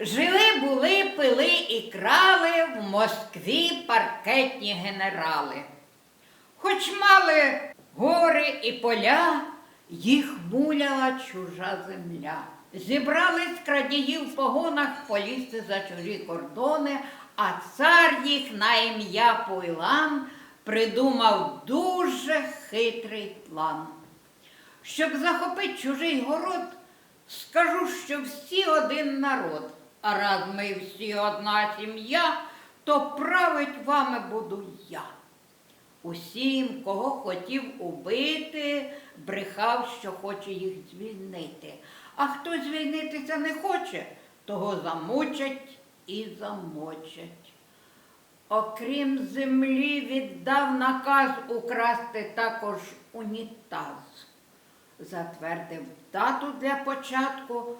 Жили були, пили і крали в Москві паркетні генерали. Хоч мали гори і поля, їх муляла чужа земля. Зібрались крадії в погонах полізти за чужі кордони, а цар їх на ім'я Пуйлан придумав дуже хитрий план. Щоб захопити чужий город, скажу, що всі один народ. А раз ми всі одна сім'я, то править вами буду я. Усім, кого хотів убити, брехав, що хоче їх звільнити. А хто звільнитися не хоче, того замучать і замочать. Окрім землі, віддав наказ украсти також унітаз. Затвердив дату для початку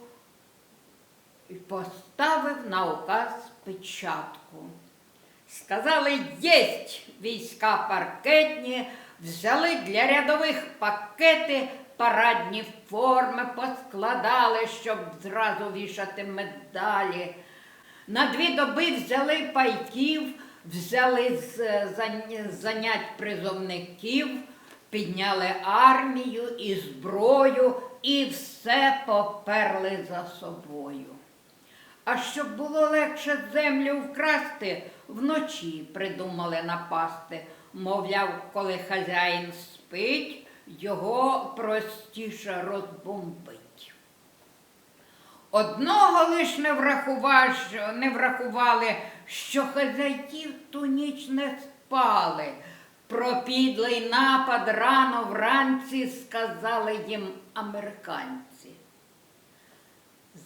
і поставив на указ печатку. Сказали, єсть війська паркетні, взяли для рядових пакети, парадні форми поскладали, щоб зразу вішати медалі. На дві доби взяли пайків, взяли з занять призовників, підняли армію і зброю і все поперли за собою. А щоб було легше землю вкрасти, вночі придумали напасти. Мовляв, коли хазяїн спить, його простіше розбомбить. Одного лиш не, врахував, не врахували, що хазяйки ту ніч не спали. Про підлий напад рано вранці сказали їм американці.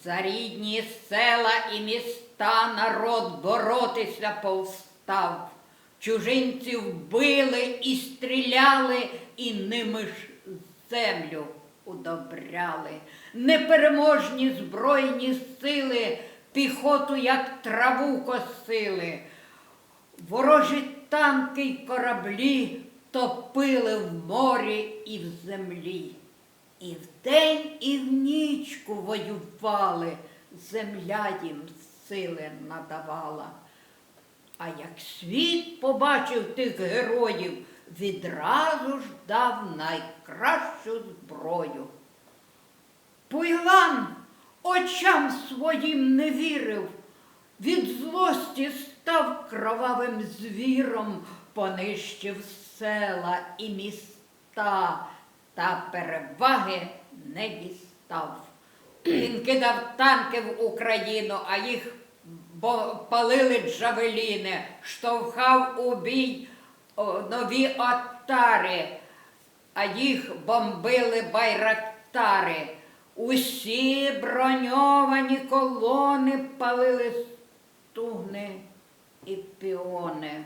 За рідні села і міста народ боротися повстав. Чужинців били і стріляли, і ними ж землю удобряли. Непереможні збройні сили піхоту, як траву косили. Ворожі танки й кораблі топили в морі і в землі. І вдень, і в нічку воювали, земля їм сили надавала. А як світ побачив тих героїв, відразу ж дав найкращу зброю. Пуйлан очам своїм не вірив, від злості став кровавим звіром, понищив села і міста, та переваги не дістав. Він кидав танки в Україну, а їх палили джавеліни, штовхав у бій нові отари, а їх бомбили байрактари. Усі броньовані колони палили стугни і піони.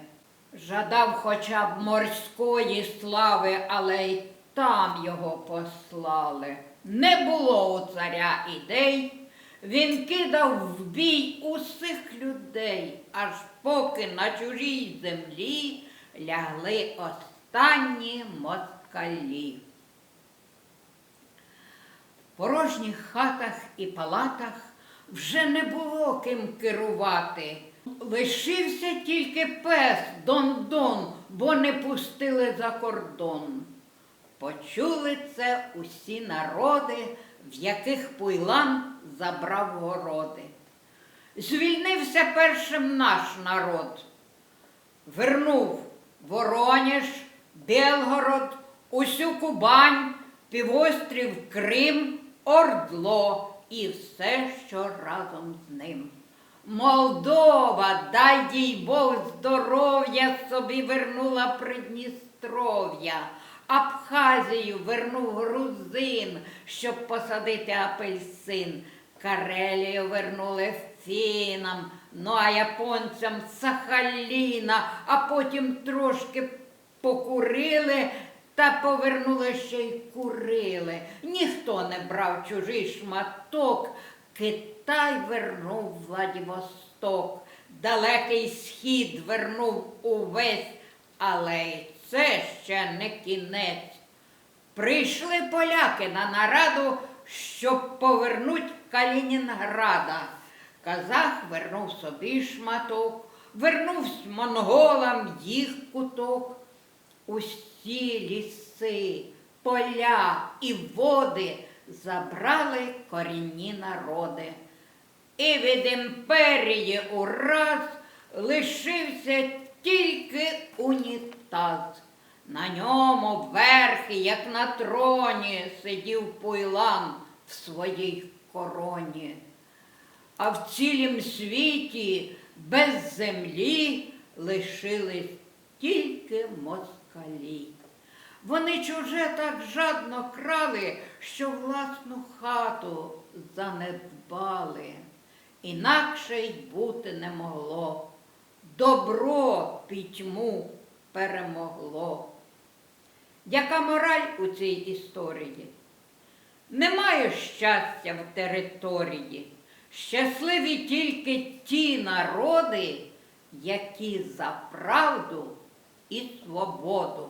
Жадав хоча б морської слави, але й там його послали. Не було у царя ідей, він кидав в бій усіх людей, аж поки на чужій землі лягли останні москалі. В порожніх хатах і палатах вже не було ким керувати. Лишився тільки пес Дон-Дон, бо не пустили за кордон. Почули це усі народи, в яких Пуйлан забрав городи. Звільнився першим наш народ. Вернув Вороніж, Белгород, усю Кубань, півострів Крим, Ордло і все, що разом з ним. Молдова, дай їй Бог здоров'я, собі вернула Придністров'я. Абхазію вернув грузин, щоб посадити апельсин. Карелію вернули фінам, ну а японцям Сахаліна, а потім трошки покурили та повернули ще й курили. Ніхто не брав чужий шматок. Китай вернув Владивосток, далекий схід вернув увесь, але й це ще не кінець. Прийшли поляки на нараду, щоб повернуть Калінінграда. Казах вернув собі шматок, вернув монголам їх куток. Усі ліси, поля і води забрали корінні народи. І від імперії ураз лишився тільки унітаз. На ньому верхи, як на троні, сидів Пуйлан в своїй короні. А в цілім світі без землі лишились тільки москалі. Вони чуже так жадно крали, що власну хату занедбали. Інакше й бути не могло. Добро пітьму перемогло. Яка мораль у цій історії? Немає щастя в території. Щасливі тільки ті народи, які за правду і свободу.